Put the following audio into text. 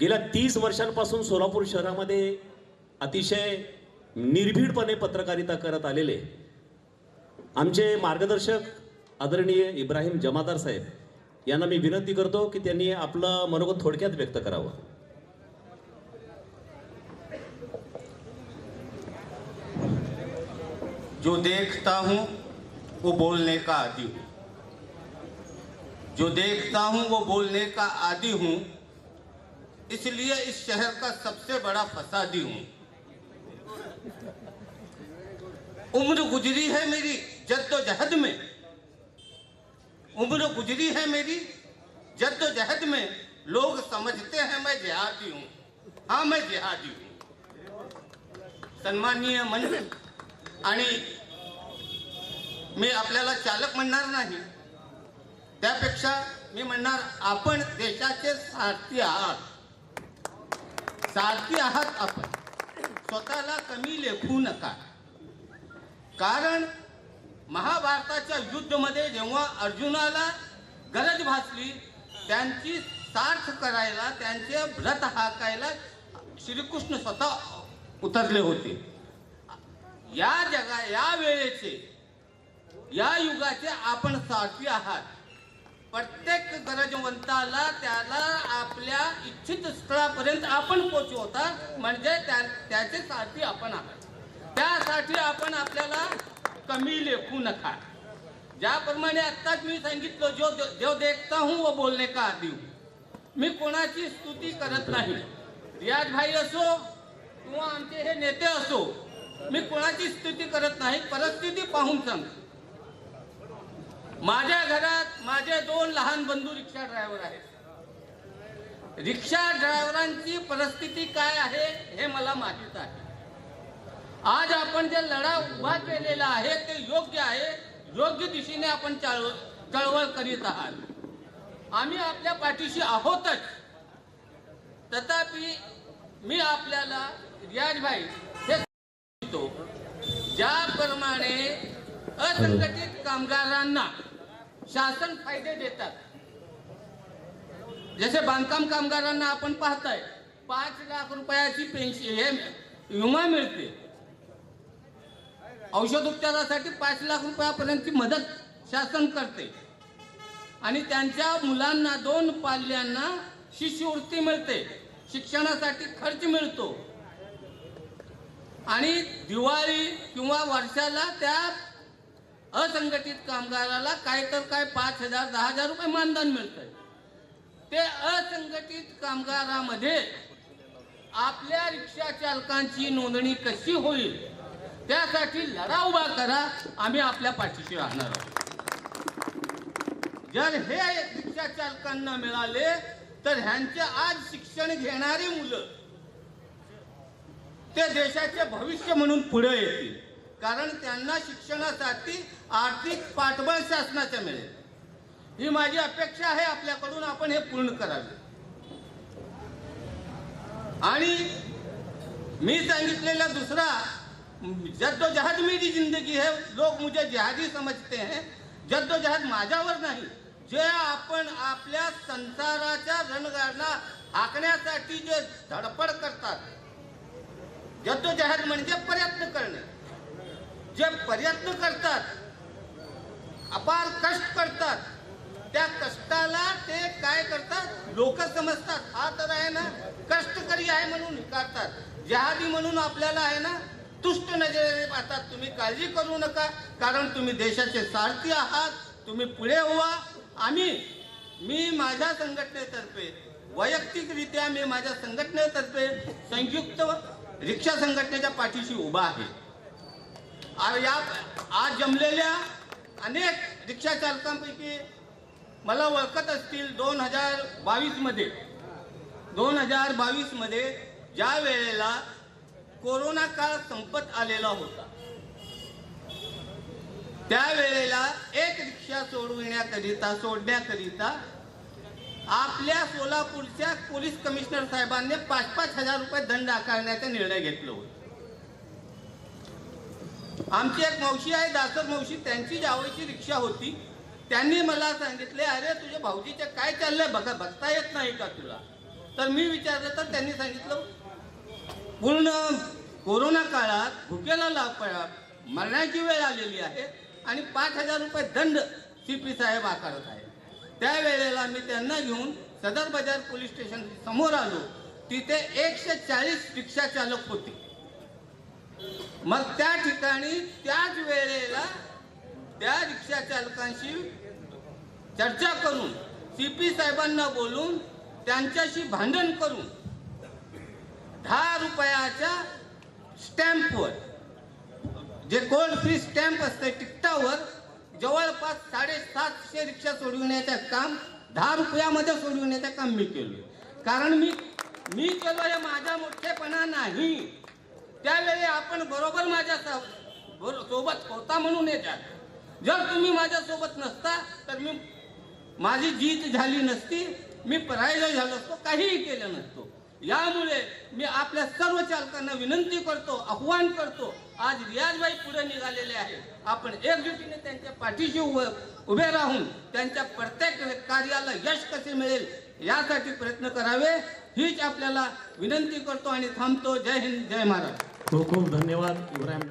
गेल्या तीस वर्षांपासून सोलापूर शहरामध्ये अतिशय निर्भीडपणे पत्रकारिता करत आलेले आमचे मार्गदर्शक आदरणीय इब्राहिम जमादार साहेब यांना मी विनंती करतो की त्यांनी आपलं मनोगत थोडक्यात व्यक्त करावं. जो देखता हूं वो बोलने का आदि हूं। जो देखता हूं वो बोलने का आदि हूं इसलिए इस शहर का सबसे बड़ा फसादी हूं। उम्र गुजरी है मेरी जद्दोजहद में। उम्र गुजरी है मेरी जद्दोजहद में। लोग समझते हैं मैं जिहादी हूं। हाँ मैं जिहादी हूं। सन्माननीय मंच आणि मी आपल्याला चालक म्हणणार नाही। त्यापेक्षा मी म्हणणार आपण देशाचे सारथी आहात। सारखी आहात आपण. स्वतःला कमी लेखू नका. कारण महाभारताच्या युद्धमध्ये जेव्हा अर्जुनाला गरज भासली त्यांची सार्थ करायला त्यांचे व्रत हाकायला श्रीकृष्ण स्वतः उतरले होते. या जगा या वेळेचे या युगाचे आपण सारथी आहात. प्रत्येक गरजवंताला त्याला आपल्या इच्छित स्थळापर्यंत आपण पोचवता म्हणजे त्या त्याचे आपण आहात. त्यासाठी आपण आपल्याला कमी लेखू नका. ज्याप्रमाणे आत्ताच मी सांगितलं जो जो देखता हूं वो बोलणे का आधी मी कोणाची स्तुती करत नाही. रियाज भाई असो किंवा आमचे हे नेते असो मी कोणाची स्तुती करत नाही परिस्थिती पाहून सांगतो. माझ्या घरात माझे दोन लहान बंधू रिक्षा ड्रायव्हर आहेत. रिक्षा ड्रायव्हरांची परिस्थिती काय आहे हे मला माहीत आहे. आज आपण जे लढा उभा केलेला आहे ते योग्य आहे योग्य दिशेने आपण चळवळ चळवळ करीत आहात. आम्ही आपल्या पाठीशी आहोतच. तथापि मी आपल्याला रियाजभाई हे ज्याप्रमाणे असंघटित कामगारांना शासन फायदे देतात. जसे बांधकाम कामगारांना आपण पाहताय पाच लाख रुपयाची पेन्शन हे विमा मिळते. औषध उपचारासाठी पाच लाख रुपयापर्यंतची मदत शासन करते. आणि त्यांच्या मुलांना दोन पाल्यांना शिष्यवृत्ती मिळते. शिक्षणासाठी खर्च मिळतो. आणि दिवाळी किंवा वर्षाला त्या असंघटित कामगाराला काय तर काय पाच हजार दहा हजार रुपये मानधन मिळतंय. ते असंघटित कामगारामध्ये आपल्या रिक्षा चालकांची नोंदणी कशी होईल त्यासाठी लढा उभा करा आम्ही आपल्या पाठीशी राहणार आहोत. जर हे रिक्षा चालकांना मिळाले तर ह्यांचे आज शिक्षण घेणारी मुलं ते देशाचे भविष्य म्हणून पुढे येतील. कारण त्यांना शिक्षणासाठी आर्थिक पाठबळ शासनाचे मिळेल. ही माझी अपेक्षा आहे आपल्याकडून आपण हे पूर्ण करावे. आणि मी सांगितलेला दुसरा जद्दोजहद मेरी जिंदगी है लोग मुझे जिहादी समजते हैं जद्दोजहद माझ्यावर नाही जे आपण आपल्या संसाराच्या रणगाडा आखण्यासाठी जे धडपड करतात जद्दोजहद म्हणजे प्रयत्न करणे. जे प्रयत्न करतात अपार कष्ट करतात त्या कष्टाला ते काय करतात? लोक समजतात. हा तर आहे ना कष्टकरी आहे म्हणून करतात जहादी म्हणून आपल्याला आहे ना तुष्ट नजरेने पाहतात. तुम्ही काळजी करू नका कारण तुम्ही देशाचे सारथी आहात. तुम्ही पुढे व्हा आम्ही मी माझ्या संघटनेतर्फे वैयक्तिकरित्या मी माझ्या संघटनेतर्फे संयुक्त रिक्षा संघटनेच्या पाठीशी उभा आहे. या आज जमलेल्या अनेक रिक्षा चालकांपैकी मला ओळखत असतील दोन हजार बावीसमध्ये. दोन हजार बावीसमध्ये ज्या वेळेला कोरोना काळ संपत आलेला होता त्यावेळेला एक रिक्षा सोडविण्याकरिता सोडण्याकरिता आपल्या सोलापूरच्या पोलीस कमिशनर साहेबांनी पाच पाच हजार रुपये दंड आकारण्याचा निर्णय घेतला होता. आमची एक मावशी आहे दासर मावशी त्यांची जावयाची रिक्षा होती. त्यांनी मला सांगितले अरे तुझ्या भाऊजीचे काय चाललंय? बघा बघता येत नाही का तुला? तर मी विचारलं तर त्यांनी सांगितलं पूर्ण कोरोना काळात भुकेला लाभ मरण्याची वेळ आलेली आहे आणि पाच हजार रुपये दंड सी पी साहेब आकारत आहे त्यावेळेला मी त्यांना घेऊन सदर बाजार पोलीस स्टेशन समोर आलो. तिथे एकशे चाळीस रिक्षा चालक होते. मग त्या ठिकाणी त्याच वेळेला त्या रिक्षा चालकांशी चर्चा करून सी पी साहेबांना बोलून त्यांच्याशी भांडण करून दहा रुपयाच्या स्टॅम्पवर जे कोल्ड फ्री स्टॅम्प असते तिकटावर जवळपास साडेसातशे रिक्षा सोडविण्याचं काम दहा रुपयामध्ये सोडविण्याचं काम मी केलं कारण मी मी केलं हे माझा मोठेपणा नाही. त्यावेळी आपण बरोबर माझ्या सोबत होता म्हणून येतात जर तुम्ही माझ्या सोबत नसता तर मी माझी जीत झाली नसती मी पराजय झालो असतो काहीही केलं नसतो. यामुळे मी आपल्या सर्व चालकांना विनंती करतो आव्हान करतो आज रियाजबाई पुढे निघालेले आहेत आपण एकजुटीने त्यांच्या पाठीशी उभं उभे राहून त्यांच्या प्रत्येक कार्याला यश कसे मिळेल यासाठी प्रयत्न करावे हीच आपल्याला विनंती करतो आणि थांबतो. जय हिंद जय महाराज खूप खूप धन्यवाद इब्राहिम